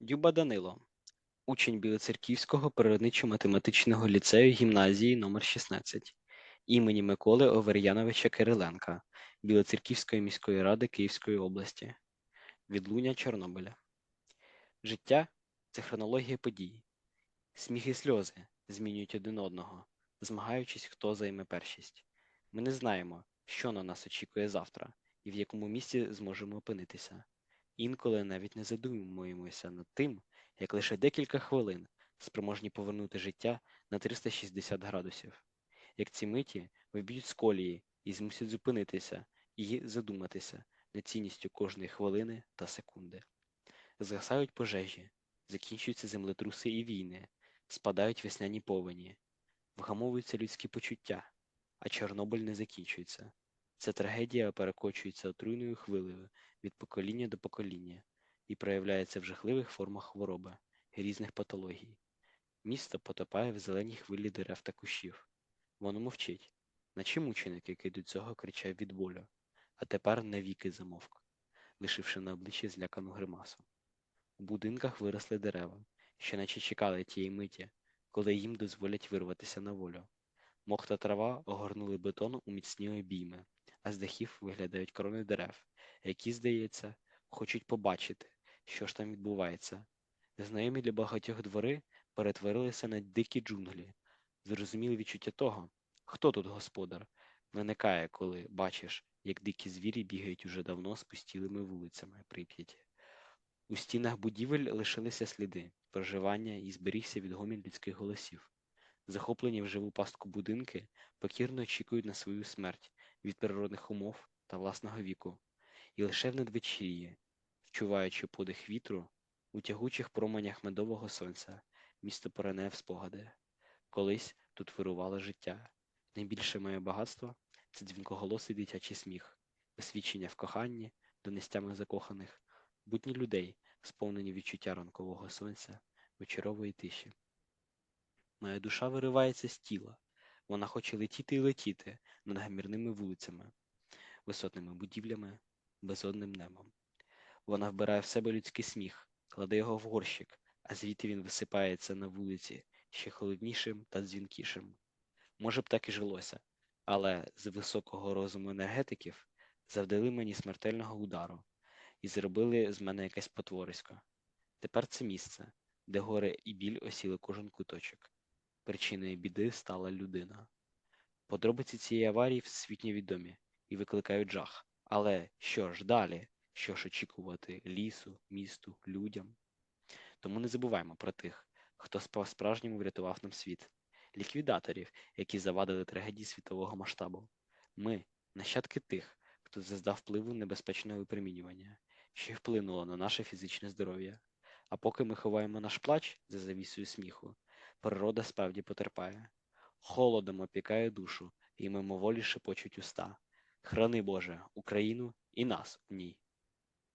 Дюба Данило, учень Білоцерківського природничо-математичного ліцею гімназії номер 16 імені Миколи Овер'яновича Кириленка Білоцерківської міської ради Київської області. Відлуння Чорнобиля. Життя це хронологія подій. Сміх і сльози змінюють один одного, змагаючись, хто займе першість. Ми не знаємо, що на нас очікує завтра і в якому місці зможемо опинитися. Інколи навіть не задумуємося над тим, як лише декілька хвилин спроможні повернути життя на 360 градусів. Як ці миті виб'ють з колії і змусять зупинитися і задуматися над цінністю кожної хвилини та секунди. Згасають пожежі, закінчуються землетруси і війни, спадають весняні повені, вгамовуються людські почуття, а Чорнобиль не закінчується. Ця трагедія перекочується отруйною хвилею від покоління до покоління і проявляється в жахливих формах хвороби різних патологій. Місто потопає в зеленій хвилі дерев та кущів. Воно мовчить, наче мученик, який до цього кричав від болю, а тепер навіки замовк, лишивши на обличчі злякану гримасу. У будинках виросли дерева, що наче чекали тієї миті, коли їм дозволять вирватися на волю. Мох та трава огорнули бетон у міцні обійми, а з дахів виглядають крони дерев, які, здається, хочуть побачити, що ж там відбувається. Знайомі для багатьох двори перетворилися на дикі джунглі. Зрозуміле відчуття того, хто тут господар, виникає, коли бачиш, як дикі звірі бігають уже давно спустілими вулицями Прип'яті. У стінах будівель лишилися сліди проживання і зберігся відгомін людських голосів. Захоплені в живу пастку будинки покірно очікують на свою смерть від природних умов та власного віку, і лише в надвечір'ї, вчуваючи подих вітру, у тягучих променях медового сонця, місто порине в спогади. Колись тут вирувало життя. Найбільше моє багатство це дзвінкоголосий дитячий сміх, посвідчення в коханні до нестями закоханих, будні людей, сповнені відчуття ранкового сонця, вечорової тиші. Моя душа виривається з тіла, вона хоче летіти і летіти над вулицями, висотними будівлями, безодним небом. Вона вбирає в себе людський сміх, кладе його в горщик, а звідти він висипається на вулиці ще холоднішим та дзвінкішим. Може б так і жилося, але з високого розуму енергетиків завдали мені смертельного удару і зробили з мене якесь потворисько. Тепер це місце, де горе і біль осіли кожен куточок. Причиною біди стала людина. Подробиці цієї аварії всесвітньо відомі і викликають жах. Але що ж далі? Що ж очікувати лісу, місту, людям? Тому не забуваємо про тих, хто по-справжньому врятував нам світ, ліквідаторів, які завадили трагедії світового масштабу. Ми нащадки тих, хто заздав впливу небезпечного випромінювання, що вплинуло на наше фізичне здоров'я. А поки ми ховаємо наш плач за завісою сміху, природа справді потерпає. Холодом опікає душу і мимоволі шепочуть уста. Храни Боже Україну і нас у ній.